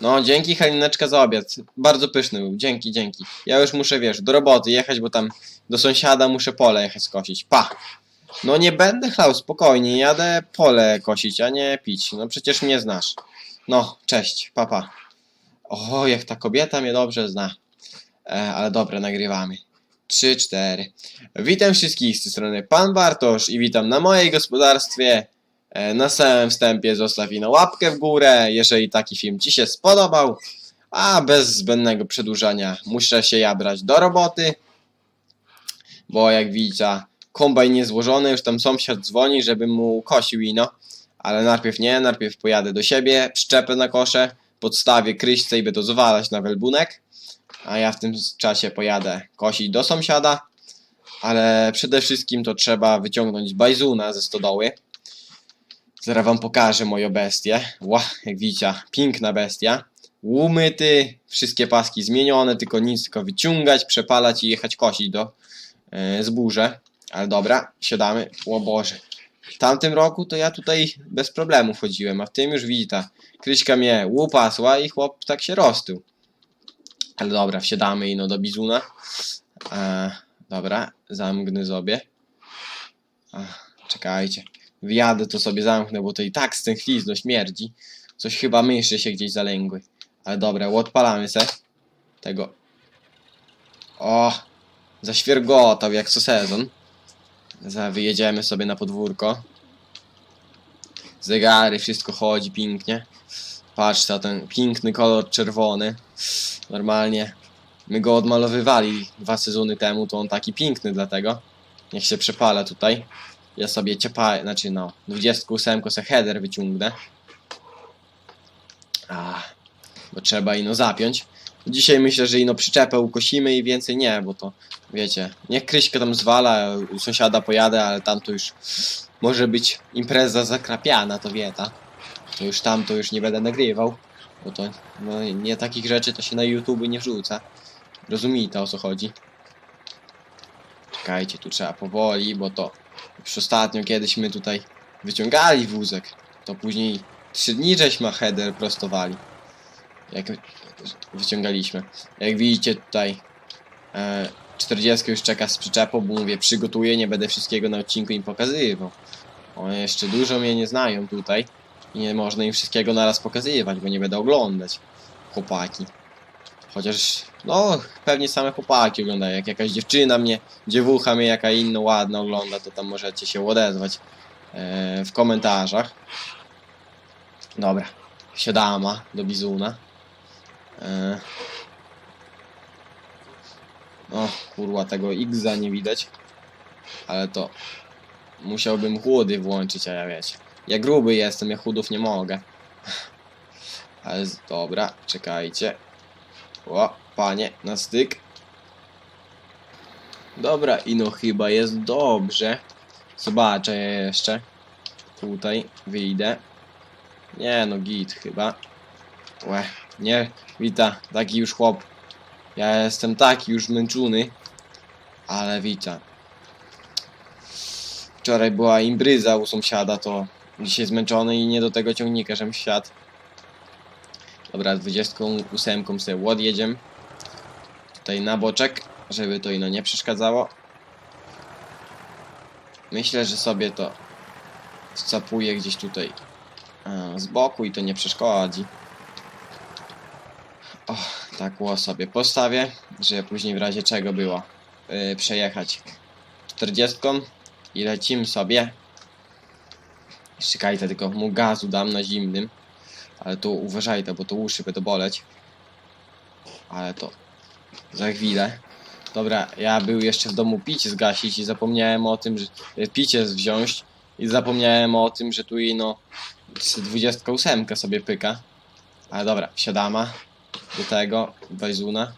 No, dzięki Halineczka za obiad. Bardzo pyszny był. Dzięki, dzięki. Ja już muszę, wiesz, do roboty jechać, bo tam do sąsiada muszę pole jechać skosić. Pa! No nie będę chlał, spokojnie. Jadę pole kosić, a nie pić. No przecież mnie znasz. No, cześć, papa. O, jak ta kobieta mnie dobrze zna. E, ale dobra, nagrywamy. Trzy, cztery. Witam wszystkich z tej strony Pan Bartosz i witam na mojej gospodarstwie. E, Na samym wstępie zostaw ino łapkę w górę, jeżeli taki film Ci się spodobał. A bez zbędnego przedłużania muszę się ja brać do roboty. Bo jak widzicie, kombajn nie złożony, już tam sąsiad dzwoni, żeby mu kosił ino. Ale najpierw nie, najpierw pojadę do siebie, przyczepę na koszę, podstawię kryśce i będę zwalać na welbunek. A ja w tym czasie pojadę kosić do sąsiada. Ale przede wszystkim to trzeba wyciągnąć bajzuna ze stodoły. Zaraz wam pokażę moją bestię. Ła, jak widzicie, piękna bestia. Umyty, wszystkie paski zmienione, tylko nic, tylko wyciągać, przepalać i jechać kosić do e, zbóże. Ale dobra, siadamy. O Boże. W tamtym roku to ja tutaj bez problemu chodziłem, a w tym już widzicie, Kryśka mnie łupasła i chłop tak się roztył. Ale dobra, wsiadamy ino do bizuna. E, dobra, zamknę sobie. Czekajcie. Wjadę to sobie zamknę, bo to i tak stęchlizno śmierdzi. Coś chyba myszy się gdzieś zalęgły. Ale dobra, odpalamy se. Tego. O! Zaświergotał jak co sezon. Za wyjedziemy sobie na podwórko. Zegary, wszystko chodzi pięknie. Patrz na ten piękny kolor czerwony. Normalnie. My go odmalowywali dwa sezony temu, to on taki piękny dlatego. Niech się przepala tutaj. Ja sobie ciepa, znaczy no, 28 se header wyciągnę. A, bo trzeba ino zapiąć. Dzisiaj myślę, że ino przyczepę ukosimy i więcej nie, bo to wiecie, niech Kryśka tam zwala, u sąsiada pojadę, ale tam to już może być impreza zakrapiana, to wieta. To już tam to już nie będę nagrywał, bo to no, nie takich rzeczy to się na YouTube nie wrzuca. Rozumiecie o co chodzi. Czekajcie, tu trzeba powoli, bo to już ostatnio kiedyś my tutaj wyciągali wózek, to później trzy dni żeśmy header prostowali. Jak wyciągaliśmy. Jak widzicie tutaj e, 40 już czeka z przyczepą, bo mówię przygotuję, nie będę wszystkiego na odcinku im pokazywał. One jeszcze dużo mnie nie znają tutaj i nie można im wszystkiego naraz pokazywać, bo nie będę oglądać. Chłopaki. Chociaż, no, pewnie same chłopaki oglądają. Jak jakaś dziewczyna mnie, dziewucha mnie, jaka inna ładna ogląda, to tam możecie się odezwać e, w komentarzach. Dobra, siadama do bizuna. E, no, kurwa, tego Xa nie widać. Ale to musiałbym chłody włączyć, a ja wiecie. Ja gruby jestem, ja chudów nie mogę. Ale dobra, czekajcie. O, panie, na styk. Dobra, i no chyba jest dobrze. Zobaczę jeszcze. Tutaj wyjdę. Nie no, git chyba. Łe, nie, wita, taki już chłop. Ja jestem taki już męczony. Ale wita. Wczoraj była imbryza u sąsiada, to dzisiaj zmęczony i nie do tego ciągnika, żem siadł. Dobra, 28 sobie odjedziemy. Tutaj na boczek, żeby to ino nie przeszkadzało. Myślę, że sobie to wcapuję gdzieś tutaj z boku i to nie przeszkodzi. O, tak ło sobie postawię, żeby później w razie czego było yy, przejechać 40 i lecimy sobie. Czekajcie, tylko mu gazu dam na zimnym. Ale tu uważajcie, bo to uszy będą boleć. Ale to za chwilę. Dobra, ja był jeszcze w domu picie zgasić i zapomniałem o tym, że e, picie wziąć i zapomniałem o tym, że tu ino z 28 sobie pyka. Ale dobra, wsiadama do tego Wajzuna.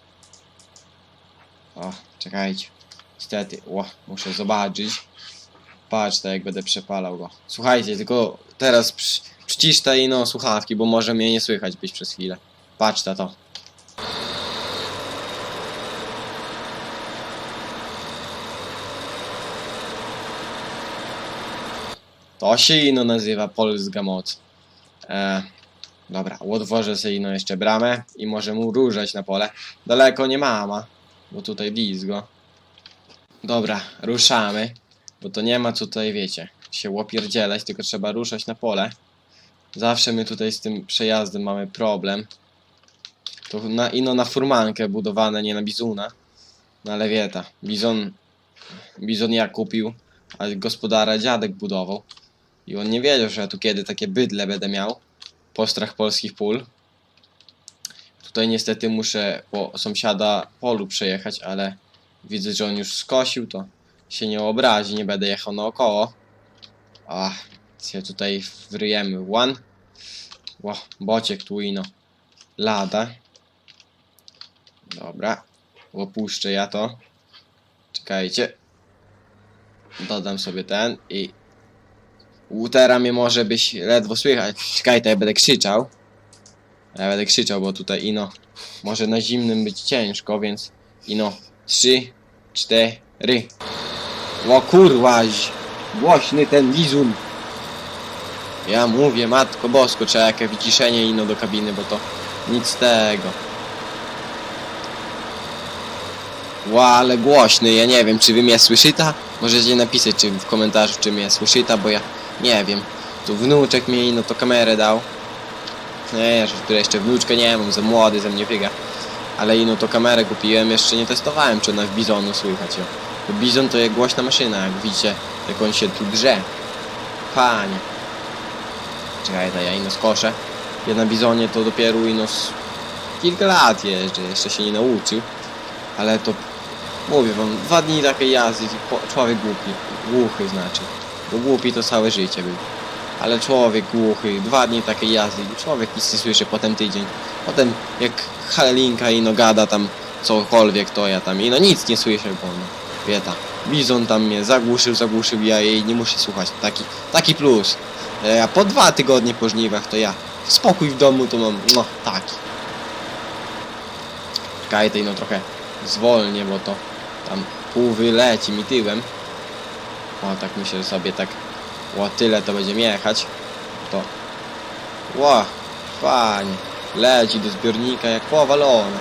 O, czekajcie. Niestety, o, muszę zobaczyć. Patrz, tak jak będę przepalał go. Słuchajcie, tylko teraz przy, przycisz te ino słuchawki, bo może mnie nie słychać być przez chwilę. Patrz na to. To się ino nazywa polska moc. E, Dobra, odwożę sobie no jeszcze bramę i może mu ruszać na pole. Daleko nie mama, bo tutaj blisko. Dobra, ruszamy, bo to nie ma co tutaj, wiecie, się łopierdzielać, tylko trzeba ruszać na pole. Zawsze my tutaj z tym przejazdem mamy problem. To na, ino na furmankę budowane, nie na bizuna. No ale wieta, bizon, bizon ja kupił, a gospodara dziadek budował. I on nie wiedział, że ja tu kiedy takie bydle będę miał. Postrach polskich pól. Tutaj niestety muszę po sąsiada polu przejechać, ale widzę, że on już skosił, to się nie obrazi, nie będę jechał naokoło. A, się tutaj wryjemy. One. Ło, bociek tu ino. Lada. Dobra. Opuszczę ja to. Czekajcie. Dodam sobie ten i... Utera mnie może być ledwo słychać. Czekaj, to ja będę krzyczał. Ja będę krzyczał, bo tutaj ino może na zimnym być ciężko, więc ino trzy, cztery. O kurwaś! Głośny ten lizun! Ja mówię, matko bosko, trzeba jakieś wyciszenie ino do kabiny, bo to nic tego. Ła, ale głośny, ja nie wiem, czy wy mnie słyszyta? Możecie napisać czy w komentarzu, czy mnie słyszyta, bo ja nie wiem. Tu wnuczek mi no to kamerę dał. Nie, że tu jeszcze wnuczka nie mam, za młody, za mnie biega. Ale ino to kamerę kupiłem, jeszcze nie testowałem, czy ona w bizonu słychać. Jo. Bizon to jest głośna maszyna, jak widzicie, jak on się tu drze. Panie. Czekaj, to ja ino skoszę. Ja na bizonie to dopiero ino kilka lat jeżdżę, jeszcze się nie nauczył. Ale to mówię wam, dwa dni takiej jazdy, człowiek głupi, głuchy znaczy. Bo głupi to całe życie był. Ale człowiek głuchy, dwa dni takiej jazdy, człowiek nic nie słyszy, potem tydzień. Potem jak Halinka ino gada tam cokolwiek, to ja tam ino nic nie słyszę, bo no, wieta. Bizon tam mnie zagłuszył, zagłuszył, ja jej nie muszę słuchać. Taki, taki plus. E, A po dwa tygodnie po żniwach to ja spokój w domu to mam, no taki. Czekaj, tej no trochę zwolnię, bo to tam pół wyleci mi tyłem. O, tak myślę, sobie tak o tyle to będziemy jechać. To ło, fajnie. Leci do zbiornika jak powalone.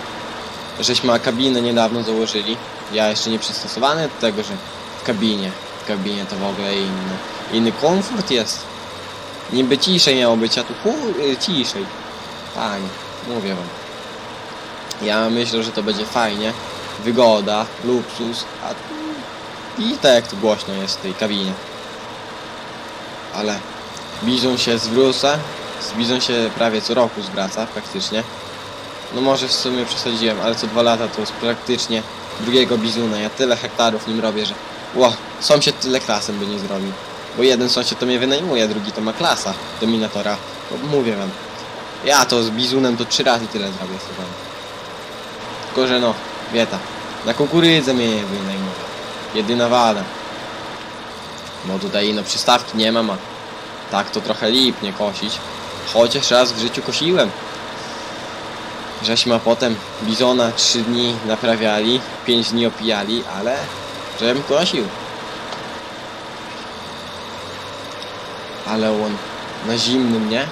Żeśmy kabinę niedawno założyli. Ja jeszcze nie przystosowany do tego, że w kabinie. W kabinie to w ogóle inny, inny komfort jest. Niby ciszej miało być, a tu hu- y, ciszej. Fajnie, mówię wam. Ja myślę, że to będzie fajnie. Wygoda, luksus, a. I tak jak tu głośno jest w tej kabinie. Ale bizon się zwrócę. Z bizon się prawie co roku zwraca praktycznie. No może w sumie przesadziłem, ale co dwa lata to jest praktycznie drugiego bizuna. Ja tyle hektarów nim robię, że... Ło, sąsiad tyle klasem by nie zrobił. Bo jeden sąsiad to mnie wynajmuje, drugi to ma klasa Dominatora. Bo mówię wam, ja to z bizunem to trzy razy tyle zrobię sobie. Tylko, że no, wieta, na kukurydzę mnie nie wynajmuje. Jedyna wada. Bo tutaj no przystawki nie mam, a tak to trochę lipnie kosić. Chociaż raz w życiu kosiłem. Żeśmy potem bizona 3 dni naprawiali, 5 dni opijali, ale żebym kosił. Ale on na zimnym, nie?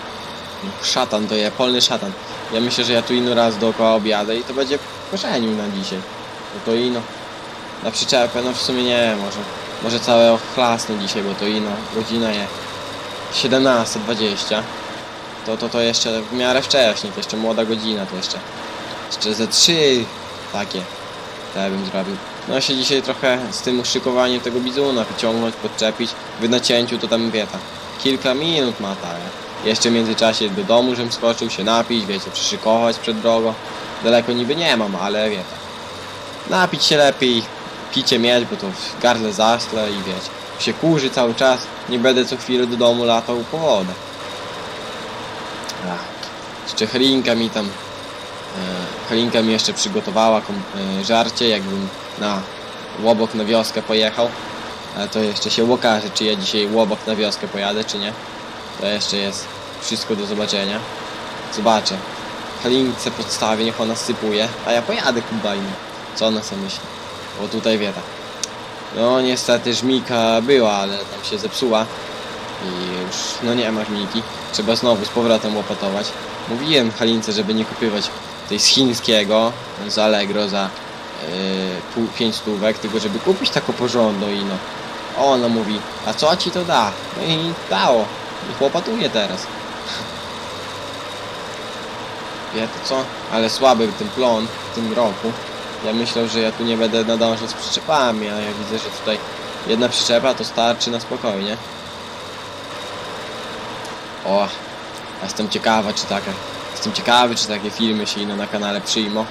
No, Szatan to jest, polny szatan. Ja myślę, że ja tu ino raz dookoła objadę i to będzie koszenił na dzisiaj. No to ino. Na przyczepę, no w sumie nie, może. Może całe ochlasnę dzisiaj, bo to ino. Godzina jest 17.20. To, to, to jeszcze w miarę wcześnie, to jeszcze młoda godzina, to jeszcze. Jeszcze ze trzy takie. To ja bym zrobił. No się dzisiaj trochę z tym uszykowaniem tego bizuna wyciągnąć, podczepić. W nacięciu to tam wieta. Kilka minut ma tak. Jeszcze w międzyczasie do domu, żebym skoczył się napić, wiecie, przyszykować przed drogą. Daleko niby nie mam, ale wiecie. Napić się lepiej, picie mieć, bo to w gardle zastle i wiecie. Się kurzy cały czas, nie będę co chwilę do domu latał po wodę. Jeszcze Helinka mi tam e, Helinka mi jeszcze przygotowała e, żarcie, jakbym na łobok na wioskę pojechał. Ale to jeszcze się okaże, czy ja dzisiaj łobok na wioskę pojadę, czy nie. To jeszcze jest wszystko do zobaczenia. Zobaczę. Halince podstawię, niech ona sypuje, a ja pojadę kombajnem. Co ona sobie myśli? Bo tutaj wieta. No niestety żmika była, ale tam się zepsuła. I już, no nie ma żmijki. Trzeba znowu z powrotem łopatować. Mówiłem Halince, żeby nie kupywać tej z chińskiego, z Allegro za yy, pół, pięć stówek, tylko żeby kupić taką porządną i no. Ona mówi, a co ci to da? No i dało. I chłopatuje teraz. Wie to co? Ale słaby ten plon w tym roku. Ja myślę, że ja tu nie będę nadążał z przyczepami, ale ja widzę, że tutaj jedna przyczepa to starczy na spokojnie. O, jestem ciekawa, czy takie, jestem ciekawy, czy takie filmy się ino na kanale przyjmą.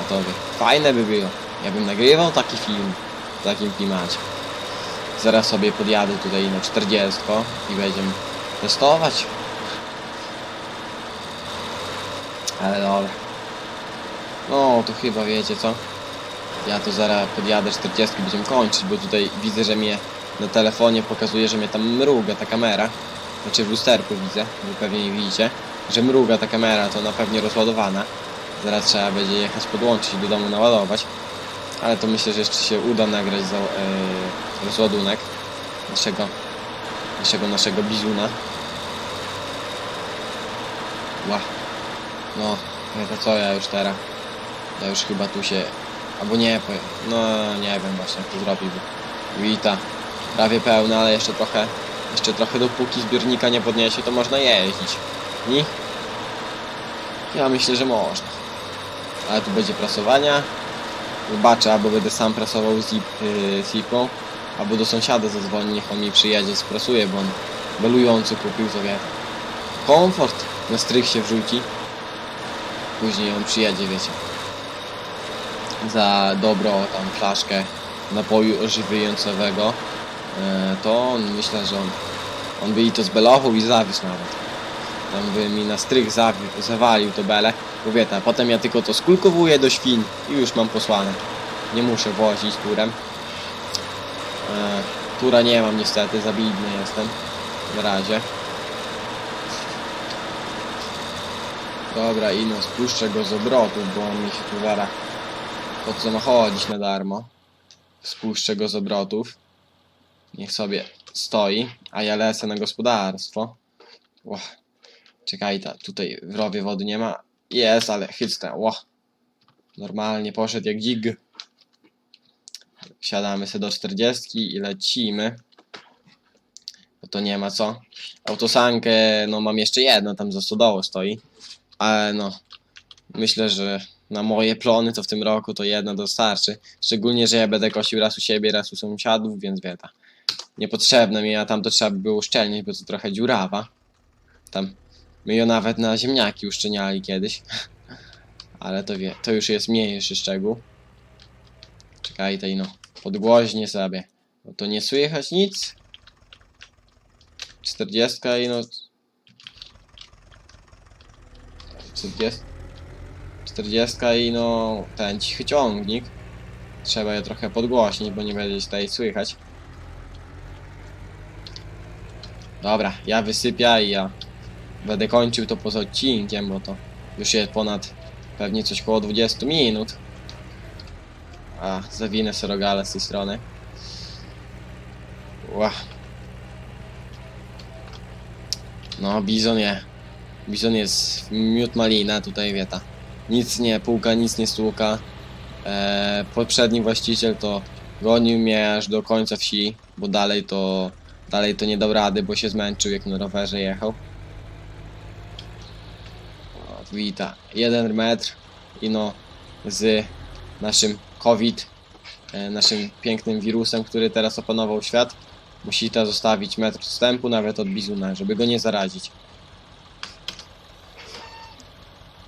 A to by, fajne by było. Ja bym nagrywał taki film w takim klimacie. Zaraz sobie podjadę tutaj na 40 i będziemy testować. Ale dobra. No, to chyba wiecie co? Ja to zaraz podjadę 40 będziemy kończyć, bo tutaj widzę, że mnie na telefonie pokazuje, że mnie tam mruga ta kamera. Znaczy w lusterku widzę, wy pewnie nie widzicie, że mruga ta kamera, to na pewnie rozładowana. Zaraz trzeba będzie jechać podłączyć do domu naładować. Ale to myślę, że jeszcze się uda nagrać za, e, rozładunek naszego, naszego, naszego bizuna. Ła. No, nie to co ja już teraz. Ja już chyba tu się... Albo nie, no nie wiem właśnie jak to zrobił. Wita. Prawie pełna, ale jeszcze trochę... Jeszcze trochę dopóki zbiornika nie podniesie, to można jeździć. I? Ja myślę, że można. Ale tu będzie prasowania. Zobaczę, albo będę sam prasował z yy, zipą, albo do sąsiada zadzwonię, niech on mi przyjedzie, sprasuje, bo on belujący kupił sobie komfort na strych się wrzuci. Później on przyjedzie, wiecie. Za dobro tam flaszkę napoju ożywiającego, to on myślę, że on, on by i to zbelował i zawisł nawet. Tam by mi na strych zawalił to bele. Mówię tak, potem ja tylko to skulkowuję do świn i już mam posłane. Nie muszę wozić turem. E, tura nie mam niestety, zabidny jestem. Na razie. Dobra, ino spuszczę go z obrotu, bo on mi się tu zaraz po co ma chodzić na darmo. Spuszczę go z obrotów. Niech sobie stoi, a ja lecę na gospodarstwo. Czekaj, ta, tutaj w rowie wody nie ma. Jest, ale chycnę. Ło. Normalnie poszedł jak dzik. Wsiadamy sobie do 40 i lecimy. Bo to nie ma co. Autosankę, no mam jeszcze jedno, tam za stodoło stoi. Ale no, myślę, że na moje plony to w tym roku to jedna dostarczy. Szczególnie, że ja będę kosił raz u siebie, raz u sąsiadów, więc wieta. Niepotrzebne mi, a tam to trzeba by było uszczelnić, bo to trochę dziurawa. Tam my ją nawet na ziemniaki uszczelniali kiedyś. Ale to wie, to już jest mniejszy szczegół. Czekaj, tej no, podgłoźnie sobie. No to nie słychać nic. 40 i no 40, 40 i no ten cichy ciągnik. Trzeba je trochę podgłośnić, bo nie będzie tutaj słychać. Dobra, ja wysypia i ja będę kończył to poza odcinkiem, bo to już jest ponad pewnie coś koło 20 minut. A, zawinę sobie rogale z tej strony. Ła. No, bizon je. Bizon jest miód malina, tutaj wieta. Nic nie puka, nic nie stuka. Eee, poprzedni właściciel to gonił mnie aż do końca wsi, bo dalej to dalej to nie dał rady, bo się zmęczył jak na rowerze jechał. O, wita. Jeden metr i no z naszym COVID, e, naszym pięknym wirusem, który teraz opanował świat. Musi ta zostawić metr wstępu nawet od bizuna, żeby go nie zarazić.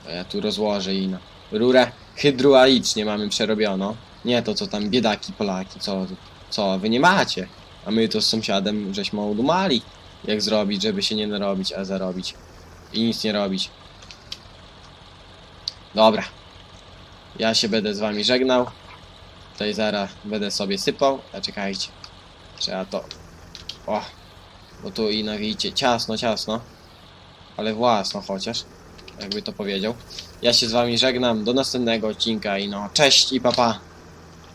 To ja tu rozłożę i no. Rurę hydraulicznie mamy przerobiono. Nie to co tam biedaki Polaki, co, co wy nie macie. A my to z sąsiadem żeśmy udumali. Jak zrobić, żeby się nie narobić, a zarobić. I nic nie robić. Dobra. Ja się będę z wami żegnał. Tutaj zaraz będę sobie sypał. A czekajcie. Trzeba to. O. Bo tu i no widzicie, ciasno, ciasno. Ale własno chociaż. Jakby to powiedział. Ja się z wami żegnam. Do następnego odcinka i no, cześć i papa. Pa.